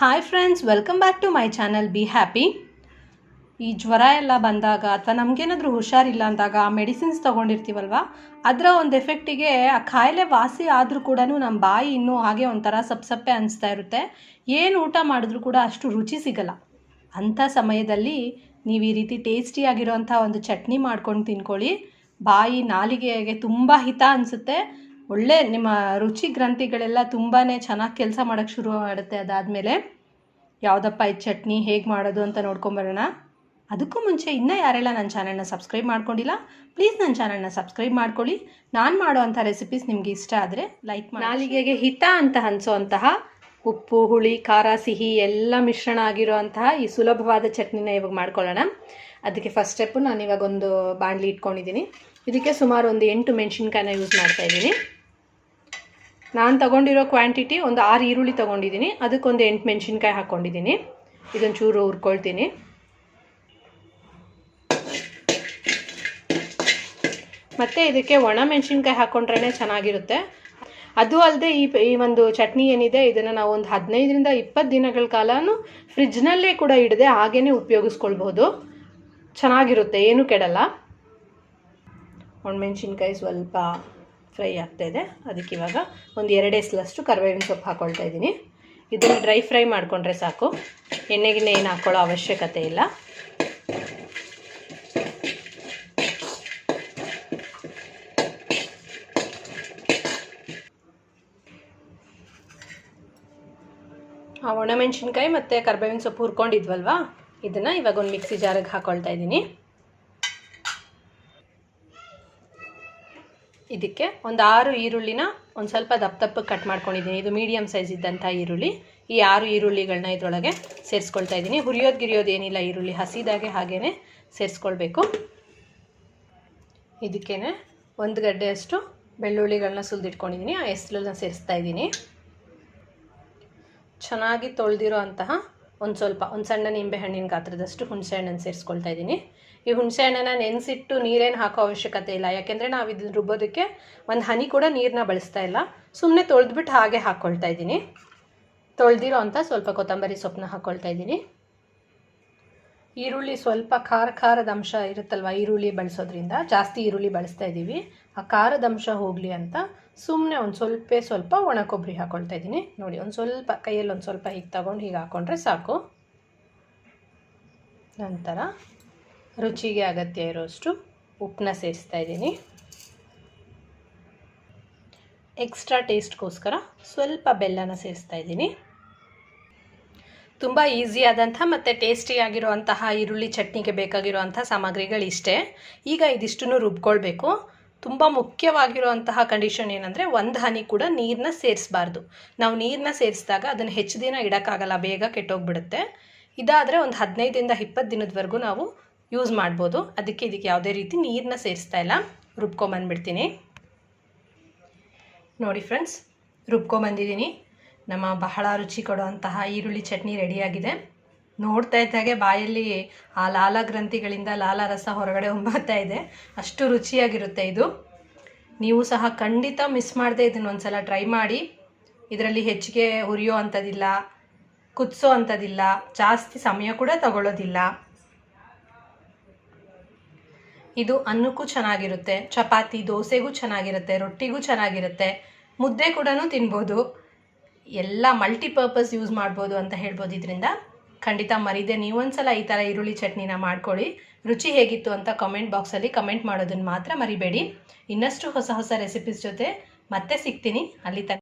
Hi friends welcome back to my channel be happy ಈ ಜ್ವರ ಎಲ್ಲ ಬಂದಾಗ ಅಥವಾ ನಮಗೇನಾದರೂ ಹುಷಾರಿಲ್ಲ ಅಂದಾಗ ಮೆಡಿಸಿನ್ಸ್ ತೊಗೊಂಡಿರ್ತೀವಲ್ವ? ಅದರ ಒಂದು ಎಫೆಕ್ಟಿಗೆ ಆ ಕಾಯಿಲೆ ವಾಸಿ ಆದರೂ ಕೂಡ ನಮ್ಮ ಬಾಯಿ ಇನ್ನೂ ಹಾಗೆ ಒಂಥರ ಸಪ್ಪೆ ಅನಿಸ್ತಾ ಇರುತ್ತೆ. ಏನು ಊಟ ಮಾಡಿದ್ರೂ ಕೂಡ ಅಷ್ಟು ರುಚಿ ಸಿಗಲ್ಲ. ಅಂಥ ಸಮಯದಲ್ಲಿ ನೀವು ಈ ರೀತಿ ಟೇಸ್ಟಿಯಾಗಿರೋಂಥ ಒಂದು ಚಟ್ನಿ ಮಾಡ್ಕೊಂಡು ತಿನ್ಕೊಳ್ಳಿ. ಬಾಯಿ ನಾಲಿಗೆಗೆ ತುಂಬ ಹಿತ ಅನಿಸುತ್ತೆ. ಒಳ್ಳೆ ನಿಮ್ಮ ರುಚಿ ಗ್ರಂಥಿಗಳೆಲ್ಲ ತುಂಬಾ ಚೆನ್ನಾಗಿ ಕೆಲಸ ಮಾಡೋಕ್ಕೆ ಶುರು ಮಾಡುತ್ತೆ ಅದಾದಮೇಲೆ. ಯಾವುದಪ್ಪ ಈ ಚಟ್ನಿ ಹೇಗೆ ಮಾಡೋದು ಅಂತ ನೋಡ್ಕೊಂಬರೋಣ ಅದಕ್ಕೂ ಮುಂಚೆ ಇನ್ನೂ ಯಾರೆಲ್ಲ ನನ್ನ ಚಾನಲ್ನ ಸಬ್ಸ್ಕ್ರೈಬ್ ಮಾಡ್ಕೊಂಡಿಲ್ಲ, ಪ್ಲೀಸ್ ನನ್ನ ಚಾನಲ್ನ ಸಬ್ಸ್ಕ್ರೈಬ್ ಮಾಡ್ಕೊಳ್ಳಿ. ನಾನು ಮಾಡುವಂಥ ರೆಸಿಪೀಸ್ ನಿಮಗೆ ಇಷ್ಟ ಆದರೆ ಲೈಕ್ ಮಾಡಿ. ನಾಲಿಗೆಗೆ ಹಿತ ಅಂತ ಅನಿಸೋವಂತಹ ಉಪ್ಪು, ಹುಳಿ, ಖಾರ, ಸಿಹಿ ಎಲ್ಲ ಮಿಶ್ರಣ ಆಗಿರುವಂತಹ ಈ ಸುಲಭವಾದ ಚಟ್ನಿನ ಇವಾಗ ಮಾಡ್ಕೊಳ್ಳೋಣ. ಅದಕ್ಕೆ ಫಸ್ಟ್ ಸ್ಟೆಪ್ಪು ನಾನು ಇವಾಗ ಒಂದು ಬಾಣಲಿ ಇಟ್ಕೊಂಡಿದ್ದೀನಿ. ಇದಕ್ಕೆ ಸುಮಾರು ಒಂದು ಎಂಟು ಮೆಣಸಿನ್ಕಾಯಿನ ಯೂಸ್ ಮಾಡ್ತಾ ಇದ್ದೀನಿ. ನಾನು ತಗೊಂಡಿರೋ ಕ್ವಾಂಟಿಟಿ ಒಂದು ಆರು ಈರುಳ್ಳಿ ತೊಗೊಂಡಿದ್ದೀನಿ. ಅದಕ್ಕೊಂದು ಎಂಟು ಮೆಣಸಿನ್ಕಾಯಿ ಹಾಕ್ಕೊಂಡಿದ್ದೀನಿ ಇದೊಂದು ಚೂರು ಹುರ್ಕೊಳ್ತೀನಿ. ಮತ್ತು ಇದಕ್ಕೆ ಒಣ ಮೆಣಸಿನ್ಕಾಯಿ ಹಾಕ್ಕೊಂಡ್ರೇ ಚೆನ್ನಾಗಿರುತ್ತೆ. ಅದು ಅಲ್ಲದೆ ಈ ಈ ಒಂದು ಚಟ್ನಿ ಏನಿದೆ, ಇದನ್ನು ನಾವು ಒಂದು ಹದಿನೈದರಿಂದ ಇಪ್ಪತ್ತು ದಿನಗಳ ಕಾಲನೂ ಫ್ರಿಜ್ನಲ್ಲೇ ಕೂಡ ಇಡದೆ ಹಾಗೇ ಉಪಯೋಗಿಸ್ಕೊಳ್ಬೋದು ಚೆನ್ನಾಗಿರುತ್ತೆ, ಏನೂ ಕೆಡಲ್ಲ. ಒಣಮೆಣ್ಸಿನ್ಕಾಯಿ ಸ್ವಲ್ಪ ಫ್ರೈ ಆಗ್ತಾಯಿದೆ ಅದಕ್ಕೆ ಇವಾಗ ಒಂದು ಎರಡು ಎಸ್ಲಷ್ಟು ಕರಿಬೇವಿನ ಸೊಪ್ಪು ಹಾಕ್ಕೊಳ್ತಾ ಇದ್ದೀನಿ. ಇದನ್ನು ಡ್ರೈ ಫ್ರೈ ಮಾಡಿಕೊಂಡ್ರೆ ಸಾಕು. ಎಣ್ಣೆಗಿಣ್ಣೆ ಏನು ಹಾಕ್ಕೊಳ್ಳೋ ಅವಶ್ಯಕತೆ ಇಲ್ಲ. ಆ ಒಣಮೆಣ್ಸಿನ್ಕಾಯಿ ಮತ್ತು ಕರ್ಬೇವಿನ ಸೊಪ್ಪು ಹುರ್ಕೊಂಡಿದ್ವಲ್ವಾ? ಇದನ್ನು ಇವಾಗ ಒಂದು ಮಿಕ್ಸಿ ಜಾರಿಗೆ ಹಾಕ್ಕೊಳ್ತಾ ಇದ್ದೀನಿ. ಇದಕ್ಕೆ ಒಂದು ಆರು ಈರುಳ್ಳಿನ ಒಂದು ಸ್ವಲ್ಪ ದಪ್ಪ ದಪ್ಪ ಕಟ್ ಮಾಡ್ಕೊಂಡಿದ್ದೀನಿ. ಇದು ಮೀಡಿಯಮ್ ಸೈಜ್ ಇದ್ದಂಥ ಈರುಳ್ಳಿ. ಈ ಆರು ಈರುಳ್ಳಿಗಳನ್ನ ಇದರೊಳಗೆ ಸೇರಿಸ್ಕೊಳ್ತಾ ಇದ್ದೀನಿ. ಹುರಿಯೋದು ಗಿರಿಯೋದು ಏನಿಲ್ಲ ಈರುಳ್ಳಿ. ಹಸಿದಾಗೆ ಹಾಗೇ ಸೇರಿಸ್ಕೊಳ್ಬೇಕು. ಇದಕ್ಕೇ ಒಂದು ಗಡ್ಡೆಯಷ್ಟು ಬೆಳ್ಳುಳ್ಳಿಗಳನ್ನ ಸುಲಿದಿಟ್ಕೊಂಡಿದ್ದೀನಿ. ಆ ಹೆಸರನ್ನ ಸೇರಿಸ್ತಾ ಇದ್ದೀನಿ. ಚೆನ್ನಾಗಿ ತೊಳೆದಿರೋ ಅಂತಹ ಒಂದು ಸ್ವಲ್ಪ, ಒಂದು ಸಣ್ಣ ನಿಂಬೆ ಹಣ್ಣಿನ ಗಾತ್ರದಷ್ಟು ಹುಣಸೆ ಹಣ್ಣನ್ನು ಸೇರಿಸ್ಕೊಳ್ತಾ ಇದ್ದೀನಿ. ಈ ಹುಣಸೆ ಹಣ್ಣನ್ನು ನೆನೆಸಿಟ್ಟು ನೀರೇನು ಹಾಕೋ ಅವಶ್ಯಕತೆ ಇಲ್ಲ. ಯಾಕೆಂದರೆ ನಾವು ಇದನ್ನು ರುಬ್ಬೋದಕ್ಕೆ ಒಂದು ಹನಿ ಕೂಡ ನೀರನ್ನ ಬಳಸ್ತಾ ಇಲ್ಲ. ಸುಮ್ಮನೆ ತೊಳೆದ್ಬಿಟ್ಟು ಹಾಗೆ ಹಾಕ್ಕೊಳ್ತಾ ಇದ್ದೀನಿ. ತೊಳೆದಿರೋ ಅಂತ ಸ್ವಲ್ಪ ಕೊತ್ತಂಬರಿ ಸೊಪ್ಪನ್ನ ಹಾಕ್ಕೊಳ್ತಾ ಇದ್ದೀನಿ. ಈರುಳ್ಳಿ ಸ್ವಲ್ಪ ಖಾರ ಖಾರದ ಅಂಶ ಇರುತ್ತಲ್ವ ಈರುಳ್ಳಿ ಬಳಸೋದ್ರಿಂದ? ಜಾಸ್ತಿ ಈರುಳ್ಳಿ ಬಳಸ್ತಾ ಇದ್ದೀವಿ ಆ ಖಾರದ ಅಂಶ ಹೋಗಲಿ ಅಂತ ಸುಮ್ಮನೆ ಒಂದು ಸ್ವಲ್ಪ ಸ್ವಲ್ಪ ಒಣ ಕೊಬ್ಬರಿ ಹಾಕ್ಕೊಳ್ತಾ ಇದ್ದೀನಿ. ನೋಡಿ, ಒಂದು ಸ್ವಲ್ಪ ಕೈಯಲ್ಲಿ ಒಂದು ಸ್ವಲ್ಪ ಹೀಗೆ ತಗೊಂಡು ಹೀಗೆ ಹಾಕ್ಕೊಂಡ್ರೆ ಸಾಕು. ನಂತರ ರುಚಿಗೆ ಅಗತ್ಯ ಇರೋಷ್ಟು ಉಪ್ಪನ್ನ ಸೇರಿಸ್ತಾ ಇದ್ದೀನಿ. ಎಕ್ಸ್ಟ್ರಾ ಟೇಸ್ಟ್ಗೋಸ್ಕರ ಸ್ವಲ್ಪ ಬೆಲ್ಲನ ಸೇರಿಸ್ತಾ ಇದ್ದೀನಿ. ತುಂಬ ಈಸಿಯಾದಂಥ ಮತ್ತು ಟೇಸ್ಟಿಯಾಗಿರುವಂತಹ ಈರುಳ್ಳಿ ಚಟ್ನಿಗೆ ಬೇಕಾಗಿರುವಂಥ ಸಾಮಗ್ರಿಗಳಿಷ್ಟೇ ಈಗ ಇದಿಷ್ಟನ್ನು ರುಬ್ಕೊಳ್ಬೇಕು. ತುಂಬ ಮುಖ್ಯವಾಗಿರುವಂತಹ ಕಂಡೀಷನ್ ಏನಂದರೆ ಒಂದು ಹನಿ ಕೂಡ ನೀರನ್ನ ಸೇರಿಸಬಾರ್ದು. ನಾವು ನೀರನ್ನ ಸೇರಿಸಿದಾಗ ಅದನ್ನು ಹೆಚ್ಚು ದಿನ ಇಡೋಕ್ಕಾಗಲ್ಲ, ಬೇಗ ಕೆಟ್ಟೋಗ್ಬಿಡುತ್ತೆ. ಇದಾದರೆ ಒಂದು ಹದಿನೈದರಿಂದ ಇಪ್ಪತ್ತು ದಿನದವರೆಗೂ ನಾವು ಯೂಸ್ ಮಾಡ್ಬೋದು. ಅದಕ್ಕೆ ಇದಕ್ಕೆ ಯಾವುದೇ ರೀತಿ ನೀರನ್ನ ಸೇರಿಸ್ತಾ ಇಲ್ಲ. ರುಬ್ಕೊಂಬಂದ್ಬಿಡ್ತೀನಿ. ನೋಡಿ ಫ್ರೆಂಡ್ಸ್ ರುಬ್ಕೊಂಬಂದಿದ್ದೀನಿ. ನಮ್ಮ ಬಹಳ ರುಚಿ ಕೊಡುವಂತಹ ಈರುಳ್ಳಿ ಚಟ್ನಿ ರೆಡಿಯಾಗಿದೆ. ನೋಡ್ತಾ ಇದ್ದಾಗೆ ಬಾಯಲ್ಲಿ ಆ ಲಾಲ ಗ್ರಂಥಿಗಳಿಂದ ಲಾಲ ರಸ ಹೊರಗಡೆ ಹೊಂಬತ್ತಾ ಇದೆ. ಅಷ್ಟು ರುಚಿಯಾಗಿರುತ್ತೆ ಇದು. ನೀವು ಸಹ ಖಂಡಿತ ಮಿಸ್ ಮಾಡದೆ ಇದನ್ನೊಂದು ಒಂದ್ಸಲ ಟ್ರೈ ಮಾಡಿ. ಇದರಲ್ಲಿ ಹೆಚ್ಚಿಗೆ ಹುರಿಯೋ ಅಂಥದ್ದಿಲ್ಲ, ಕುದಿಸೋ ಅಂಥದ್ದಿಲ್ಲ, ಜಾಸ್ತಿ ಸಮಯ ಕೂಡ ತಗೊಳ್ಳೋದಿಲ್ಲ. ಇದು ಅನ್ನಕ್ಕೂ ಚೆನ್ನಾಗಿರುತ್ತೆ, ಚಪಾತಿ ದೋಸೆಗೂ ಚೆನ್ನಾಗಿರುತ್ತೆ, ರೊಟ್ಟಿಗೂ ಚೆನ್ನಾಗಿರುತ್ತೆ, ಮುದ್ದೆ ಕೂಡ ತಿನ್ಬೋದು. ಎಲ್ಲ ಮಲ್ಟಿಪರ್ಪಸ್ ಯೂಸ್ ಮಾಡ್ಬೋದು ಅಂತ ಹೇಳ್ಬೋದು. ಇದರಿಂದ ಖಂಡಿತ ಮರಿದೆ. ನೀವೊಂದ್ಸಲ ಈ ಥರ ಈರುಳ್ಳಿ ಚಟ್ನಿನ ಮಾಡ್ಕೊಳ್ಳಿ. ರುಚಿ ಹೇಗಿತ್ತು ಅಂತ ಕಮೆಂಟ್ ಬಾಕ್ಸಲ್ಲಿ ಕಮೆಂಟ್ ಮಾಡೋದನ್ನು ಮಾತ್ರ ಮರಿಬೇಡಿ. ಇನ್ನಷ್ಟು ಹೊಸ ಹೊಸ ರೆಸಿಪೀಸ್ ಜೊತೆ ಮತ್ತೆ ಸಿಗ್ತೀನಿ. ಅಲ್ಲಿ ತನಕ